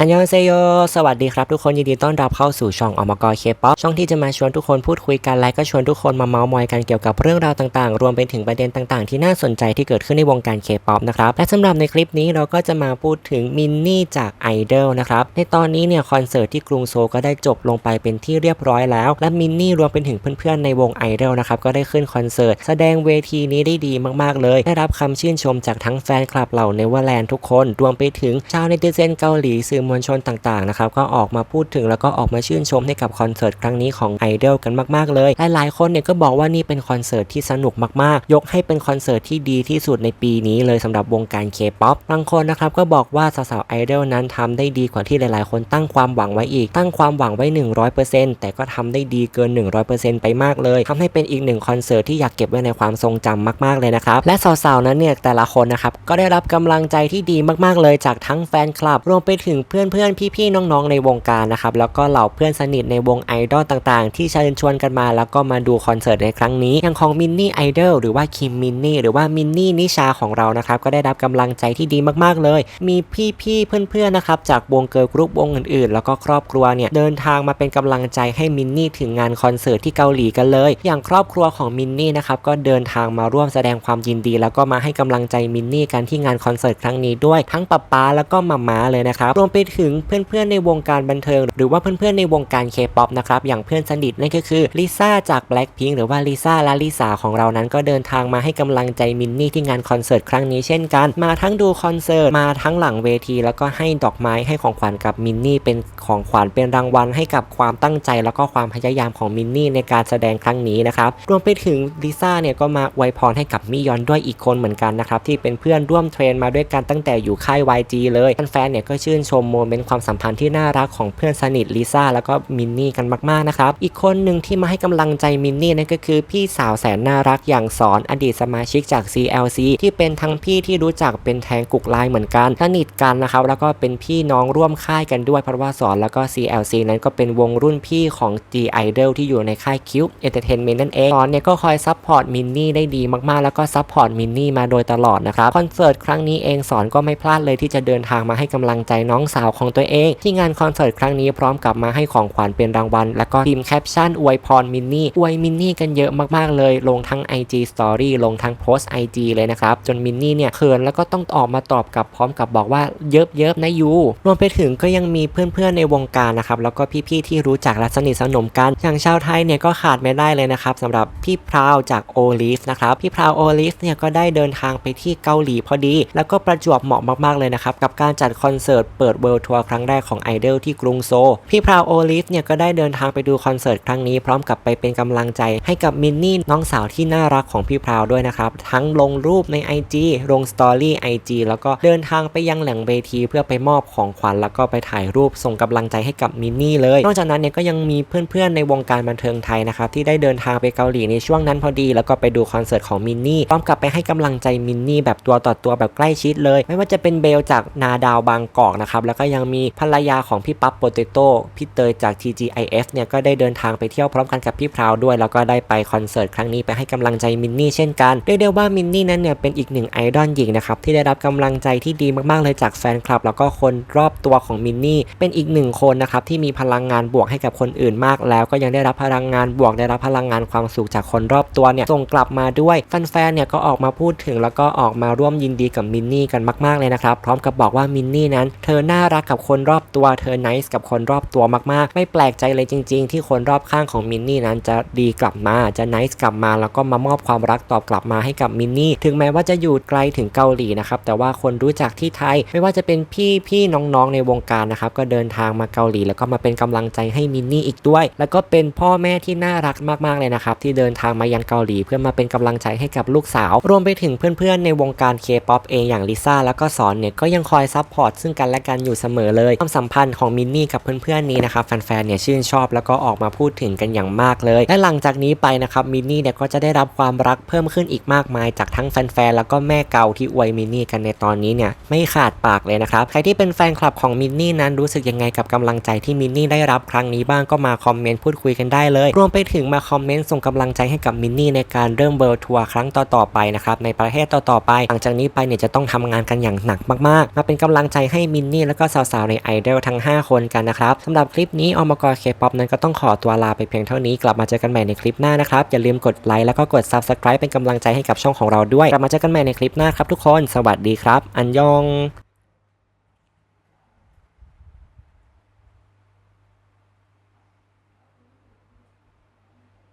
อันยองเซโย สวัสดีครับทุกคนยินดีต้อนรับเข้าสู่ช่องอมกรเคป๊อปช่องที่จะมาชวนทุกคนพูดคุยกันและก็ชวนทุกคนมาเมาส์มอยกันเกี่ยวกับเรื่องราวต่างๆ รวมไปถึงประเด็นต่างๆ ที่น่าสนใจที่เกิดขึ้นในวงการเคป๊อปนะครับ และสำหรับในคลิปนี้เราก็จะมาพูดถึงมินนี่จากไอดอลนะครับ ในตอนนี้เนี่ยคอนเสิร์ตที่กรุงโซลก็ได้จบลงไปเป็นที่เรียบร้อยแล้ว และมินนี่รวมไปถึงเพื่อนๆในวงไอดอลนะครับก็ได้ขึ้นคอนเสิร์ตแสดงเวทีนี้ได้ดีมากๆเลย ได้รับคำชื่นชมจากทั้งแฟนคลับเหล่าเนเวอร์แลนด์ทุกคน รวมไปถึงชาวเนติเซนเกาหลีสื่อมวลชนต่างๆนะครับก็ออกมาพูดถึงแล้วก็ออกมาชื่นชมให้กับคอนเสิร์ตครั้งนี้ของไอดอลกันมาก ๆ เลยหลายๆคนเนี่ยก็บอกว่านี่เป็นคอนเสิร์ตที่สนุกมากๆ ยกให้เป็นคอนเสิร์ตที่ดีที่สุดในปีนี้เลยสำหรับวงการเคป๊อปบางคนนะครับก็บอกว่าสาวๆไอดอลนั้นทำได้ดีกว่าที่หลายๆ คนตั้งความหวังไว้อีก ตั้งความหวังไว้ 100%แต่ก็ทำได้ดีเกิน 100%ไปมากเลยทำให้เป็นอีกหนึ่งคอนเสิร์ตที่อยากเก็บไว้ในความทรงจำมากๆเลยนะครับและสาวๆนั้นเนี่ยแต่ละคนนะครับก็ได้รับกำลังใจที่ดีมากๆเลยจากทั้งแฟนคลับรวมไปถึงเพื่อนๆพี่ๆน้องๆในวงการนะครับแล้วก็เหล่าเพื่อนสนิทในวงไอดอลต่างๆ ที่เชิญชวนกันมา แล้วก็มาดูคอนเสิร์ตในครั้งนี้อย่างของมินนี่ไอดอลหรือว่าคิมมินนี่หรือว่ามินนี่นิชาของเรานะครับก็ได้รับกำลังใจที่ดีมากๆเลย มีพี่ๆเพื่อนๆนะครับจากวงเกิร์ลกรุ๊ปวงอื่นๆ แล้วก็ครอบครัวเนี่ยเดินทางมาเป็นกำลังใจให้มินนี่ถึงงานคอนเสิร์ตที่เกาหลีกันเลย อย่างครอบครัวของมินนี่นะครับก็เดินทางมาร่วมแสดงความยินดี แล้วก็มาให้กำลังใจมินนี่กันที่งานคอนเสิร์ตครั้งนี้ด้วยทั้งป๊าป๊าแล้วก็มาม่าเลยนะครับรวมไปถึงเพื่อนๆในวงการบันเทิง หรือว่าเพื่อนๆในวงการเคป๊อปนะครับอย่างเพื่อนสนิทนั่นก็คือลิซ่าจาก Blackpink หรือว่าลิซ่าและลิสาของเรานั้นก็เดินทางมาให้กำลังใจมินนี่ที่งานคอนเสิร์ตครั้งนี้เช่นกัน มาทั้งดูคอนเสิร์ตมาทั้งหลังเวที แล้วก็ให้ดอกไม้ให้ของขวัญกับมินนี่เป็นของขวัญเป็นรางวัลให้กับความตั้งใจ แล้วก็ความพยายามของมินนี่ในการแสดงครั้งนี้นะครับรวมไปถึงลิซ่าเนี่ยก็มาอวยพรให้กับมิยอนด้วยอีกคนเหมือนกันนะครับที่เป็นเพื่อนร่วมเทรนมาด้วยกันตั้งแต่อยู่ค่าย YG เลยแฟนๆเนี่ยก็ชื่นชมโมเมนต์ความสัมพันธ์ที่น่ารักของเพื่อนสนิทลิซ่าแล้วก็มินนี่กันมากๆนะครับ อีกคนหนึ่งที่มาให้กำลังใจมินนี่นั่นก็คือพี่สาวแสนน่ารักอย่างสอนอดีตสมาชิกจาก CLC ที่เป็นทั้งพี่ที่รู้จักเป็นแทงกุกไลน์เหมือนกันสนิทกันนะครับแล้วก็เป็นพี่น้องร่วมค่ายกันด้วยเพราะว่าสอนแล้วก็ CLC นั้นก็เป็นวงรุ่นพี่ของ G Idol ที่อยู่ในค่าย Cube Entertainment นั่นเองสอนเนี่ยก็คอยซัพพอร์ตมินนี่ได้ดีมากๆ แล้วก็ซัพพอร์ตมินนี่มาโดยตลอดนะครับคอนเสิร์ตครั้งนี้เองสอนก็ไม่พลาดเลยที่จะเดินทางมาให้กำลังใจน้องสาวของตัวเอง ที่งานคอนเสิร์ตครั้งนี้พร้อมกับมาให้ของขวัญเป็นรางวัล แล้วก็ทีมแคปชั่นอวยพรมินนี่อวยมินนี่กันเยอะมากๆเลย ลงทั้ง IG Story ลงทั้งโพสต์ IG เลยนะครับ จนมินนี่เนี่ยเขินแล้วก็ต้องออกมาตอบกลับพร้อมกับบอกว่าเยิบเยิบนะยูรวมไปถึงก็ยังมีเพื่อนๆในวงการนะครับแล้วก็พี่ๆที่รู้จักและสนิทสนมกันอย่างชาวไทยเนี่ยก็ขาดไม่ได้เลยนะครับสำหรับพี่พราวจากโอลิฟนะครับพี่พราวโอลิฟเนี่ยก็ได้เดินทางไปที่เกาหลีพอดี แล้วก็ประจวบเหมาะมากๆเลยนะครับกับการจัดคอนเสิร์ตเปิดเวลด์ทัวร์ครั้งแรกของไอดอลที่กรุงโซลพี่พราวโอลิฟเนี่ยก็ได้เดินทางไปดูคอนเสิร์ตครั้งนี้พร้อมกับไปเป็นกำลังใจให้กับมินนี่น้องสาวที่น่ารักของพี่พราวด้วยนะครับ ทั้งลงรูปใน IG ลงสตอรี่ IG แล้วก็เดินทางไปยังแหล่งเวทีเพื่อไปมอบของขวัญแล้วก็ไปถ่ายรูปส่งกำลังใจให้กับมินนี่เลย นอกจากนั้นเนี่ยก็ยังมีเพื่อนๆในวงการบันเทิงไทยนะครับที่ได้เดินทางไปเกาหลีในช่วงนั้นพอดี แล้วก็ไปดูคอนเสิร์ตของมินนี่พร้อมกับไปให้กำลังใจมินนี่แบบตัวต่อตัวแบบใกล้ชิดเลย ไม่ว่าจะเป็นเบลจากนาดาวบางกอกนะครับแล้วก็ยังมีภรรยาของพี่ปั๊บโปเตโต้พี่เตยจาก TGIF เนี่ยก็ได้เดินทางไปเที่ยวพร้อมกันกับพี่พราวด้วย แล้วก็ได้ไปคอนเสิร์ตครั้งนี้ไปให้กำลังใจมินนี่เช่นกันเรียกได้ว่ามินนี่นั้นเนี่ยเป็นอีกหนึ่งไอดอลหญิงนะครับที่ได้รับกำลังใจที่ดีมากๆเลยจากแฟนคลับ แล้วก็คนรอบตัวของมินนี่เป็นอีกหนึ่งคนนะครับที่มีพลังงานบวกให้กับคนอื่นมาก แล้วก็ยังได้รับพลังงานบวกได้รับพลังงานความสุขจากคนรอบตัวเนี่ยส่งกลับมาด้วยแฟนๆเนี่ยก็ออกมาพูดถึงแล้วก็ออกมาร่วมยินดีกับมินนี่กันมากๆเลยนะครับพร้อมกับบอกว่ามินนี่นั้น เธอน่ารักกับคนรอบตัวเธอไนส์กับคนรอบตัวมากๆ ไม่แปลกใจเลยจริง ๆ ที่คนรอบข้างของมินนี่นั้นจะดีกลับมาจะไนส์กลับมาแล้วก็มามอบความรักตอบกลับมาให้กับมินนี่ถึงแม้ว่าจะอยู่ไกลถึงเกาหลีนะครับแต่ว่าคนรู้จักที่ไทย ไม่ว่าจะเป็นพี่พี่น้องๆในวงการนะครับก็เดินทางมาเกาหลีแล้วก็มาเป็นกำลังใจให้มินนี่อีกด้วย แล้วก็เป็นพ่อแม่ที่น่ารักมากๆเลยนะครับที่เดินทางมายังเกาหลี เพื่อมาเป็นกำลังใจให้กับลูกสาว รวมไปถึงเพื่อนๆในวงการเคป๊อปเองอย่างลิซ่าแล้วก็สอนเนี่ยก็ยังคอยซัพพอร์ตซึ่งกันและกันอยู่เสมอเลยความสัมพันธ์ของมินนี่กับเพื่อนๆนี้นะครับแฟนๆเนี่ยชื่นชอบแล้วก็ออกมาพูดถึงกันอย่างมากเลย และหลังจากนี้ไปนะครับมินนี่เนี่ยก็จะได้รับความรักเพิ่มขึ้นอีกมากมายจากทั้งแฟนๆแล้วก็แม่เก่าที่อวยมินนี่กันในตอนนี้เนี่ยไม่ขาดปากเลยนะครับใครที่เป็นแฟนคลับของมินนี่นั้นรู้สึกยังไงกับกำลังใจที่มินนี่ได้รับครั้งนี้บ้างก็มาคอมเมนต์พูดคุยกันได้เลย รวมไปถึงมาคอมเมนต์ส่งกำลังใจให้กับมินนี่ในการเริ่มเบิร์ทัวร์ครั้งต่อๆไปนะครับในประเทศต่อๆไป หลังจากนี้ไปเนี่ยจะต้องทำงานกันอย่างหนักมากๆ มาเป็นกำลังใจให้มินนี่แล้วก็สาวๆในไอดอลทั้ง 5 คนกันนะครับสำหรับคลิปนี้อมกเคป๊อปนั้นก็ต้องขอตัวลาไปเพียงเท่านี้กลับมาเจอกันใหม่ในคลิปหน้านะครับ อย่าลืมกดไลค์แล้วก็กด Subscribe เป็นกำลังใจให้กับช่องของเราด้วยกลับมาเจอกันใหม่ในคลิปหน้าครับทุกคน สวัสดีครับ อันยอง